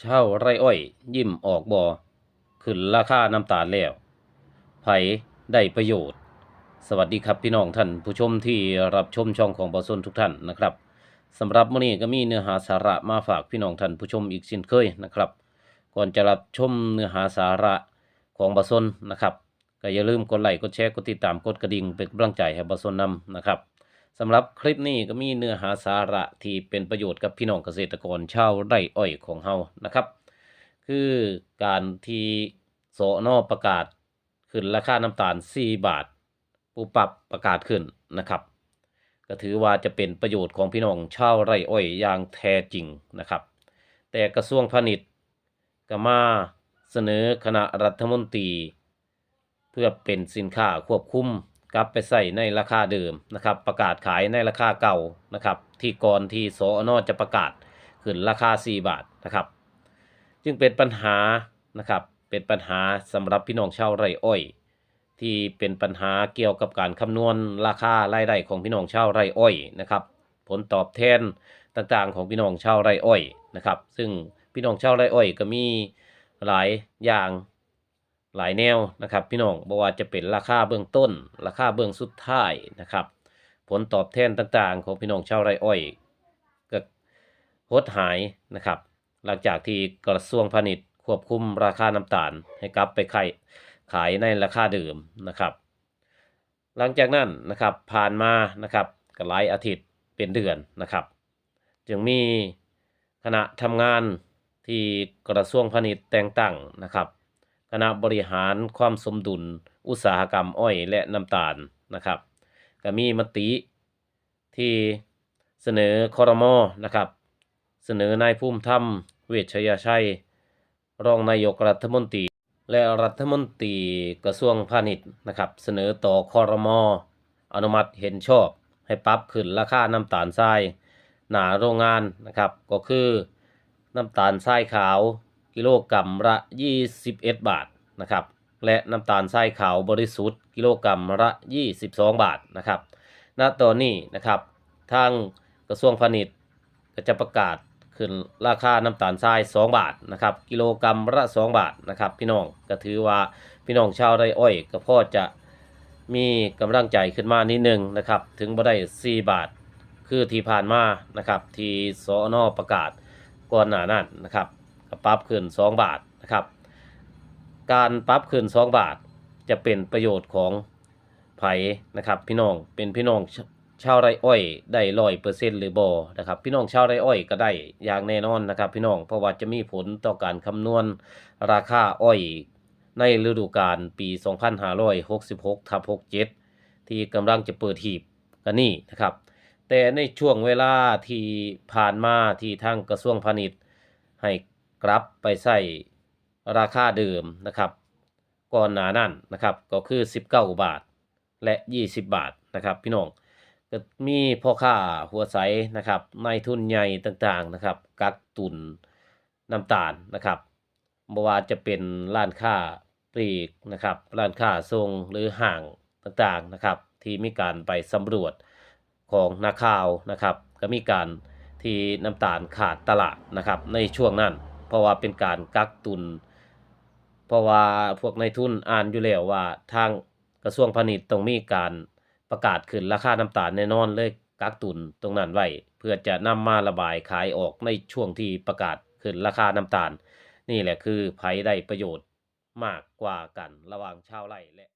เช่าไรอ้อย ยิ้มออกบ่ขึ้นราคาน้ำตาลแล้วไผได้ประโยชน์ สวัสดีครับพี่น้องท่าน ผู้ชมที่รับชมช่องของบอสนทุกท่านนะครับสำหรับมื้อนี้ก็มีเนื้อหาสาระมาฝากพี่น้องท่านผู้ชมอีกเช่นเคยนะครับ ก่อนจะรับชมเนื้อหาสาระของบอสนนะครับก็อย่าลืมกดไลค์กดแชร์กดติดตามกดกระดิ่งเป็นกำลังใจให้บอสนนำนะครับ สำหรับคลิปนี้ก็มีเนื้อหาสาระที่เป็นประโยชน์กับพี่น้องเกษตรกรชาวไร่อ้อยของเฮานะครับ คือการที่สอนอประกาศขึ้นราคาน้ำตาล 4 บาทปูปรับประกาศขึ้นนะครับ ก็ถือว่าจะเป็นประโยชน์ของพี่น้องชาวไร่อ้อยอย่างแท้จริงนะครับ แต่กระทรวงพาณิชย์ก็มาเสนอคณะรัฐมนตรี เพื่อเป็นสินค้าควบคุม กลับไปใส่ในราคาเดิมนะครับ ประกาศขายในราคาเก่านะครับ ที่ก่อนที่สอนอจะประกาศขึ้นราคา 4 บาทนะครับ จึงเป็นปัญหานะครับเป็นปัญหาสำหรับพี่น้องชาวไร่อ้อย ที่เป็นปัญหาเกี่ยวกับการคำนวณราคารายได้ของพี่น้องชาวไร่อ้อยนะครับ ผลตอบแทนต่างๆ ของพี่น้องชาวไร่อ้อยนะครับ ซึ่งพี่น้องชาวไร่อ้อยก็มีหลายอย่าง หลายแนวนะครับ พี่น้องบ่ว่าจะเป็นราคาเบื้องต้น ราคาเบื้องสุดท้ายนะครับ ผลตอบแทนต่างๆ ของพี่น้องชาวไร่อ้อยก็หดหายนะครับ หลังจากที่กระทรวงพาณิชย์ควบคุมราคาน้ำตาลให้กลับไปขายขายในราคาเดิมนะครับ หลังจากนั้นนะครับผ่านมานะครับก็หลายอาทิตย์เป็นเดือนนะครับ จึงมีคณะทำงานที่กระทรวงพาณิชย์แต่งตั้งนะครับ คณะบริหารความสมดุล อุตสาหกรรมอ้อยและน้ำตาลนะครับก็มีมติที่เสนอคอรมอนะครับเสนอนายภูมิธรรม เวชยชัย รองนายกรัฐมนตรี และรัฐมนตรีกระทรวงพาณิชย์นะครับเสนอต่อคอรมออนุมัติเห็นชอบ ให้ปรับขึ้นราคาน้ำตาลทรายหนาโรงงานนะครับก็คือน้ำตาลทรายขาว กิโลกรัมละ 21 บาทนะครับ และน้ำตาลทรายขาวบริสุทธิ์ กิโลกรัมละ 22 บาทนะครับ ณ ตอนนี้นะครับ ทางกระทรวงพาณิชย์ก็จะประกาศขึ้นราคาน้ำตาลทราย 2 บาทนะครับ กิโลกรัมละ 2 บาทนะครับ พี่น้องก็ถือว่าพี่น้องชาวไร่อ้อยก็พอจะมีกำลังใจขึ้นมานิดนึงนะครับ ถึงบ่ได้ 4 บาท คือที่ผ่านมานะครับ ที่สอนอประกาศก่อนหน้านั้นนะครับ ก็ปรับขึ้น 2 บาทนะครับ การปรับขึ้น 2 บาทจะเป็นประโยชน์ของไผนะครับพี่น้องเป็นพี่น้องชชาวไรอ้อยได้ร้อยเปอร์เซ็นต์หรือบ่นะครับพี่น้องชาวไรอ้อยก็ได้อย่างแน่นอนนะครับ พี่น้องเพราะว่าจะมีผลต่อการคำนวณราคาอ้อยในฤดูกาลปี 2566ทับ67 ที่กำลังจะเปิดหีบกันนี่นะครับ แต่ในช่วงเวลาที่ผ่านมาที่ทางกระทรวงพาณิชย์ให้ กลับไปใส่ราคาเดิมนะครับ ก่อนหน้านั้นนะครับก็คือ 19 บาท และ 20 บาทนะครับพี่น้องก็มีพ่อค้าหัวใสนะครับนายทุนใหญ่ต่างๆนะครับกักตุนน้ำตาลนะครับบ่ว่าจะเป็นร้านค้าปลีกนะครับร้านค้าทรงหรือห้างต่างๆนะครับที่มีการไปสำรวจของนาข่าวนะครับ ก็มีการที่น้ำตาลขาดตลาดนะครับในช่วงนั้น เพราะว่าเป็นการกักตุน เพราะว่าพวกนายทุนอ่านอยู่แล้วว่าทางกระทรวงพาณิชย์ต้องมีการประกาศขึ้นราคาน้ำตาลแน่นอนเลยกักตุนตรงนั้นไว้เพื่อจะนำมาระบายขายออกในช่วงที่ประกาศขึ้นราคาน้ำตาล นี่แหละคือไผได้ประโยชน์มากกว่ากันระหว่างชาวไร่และ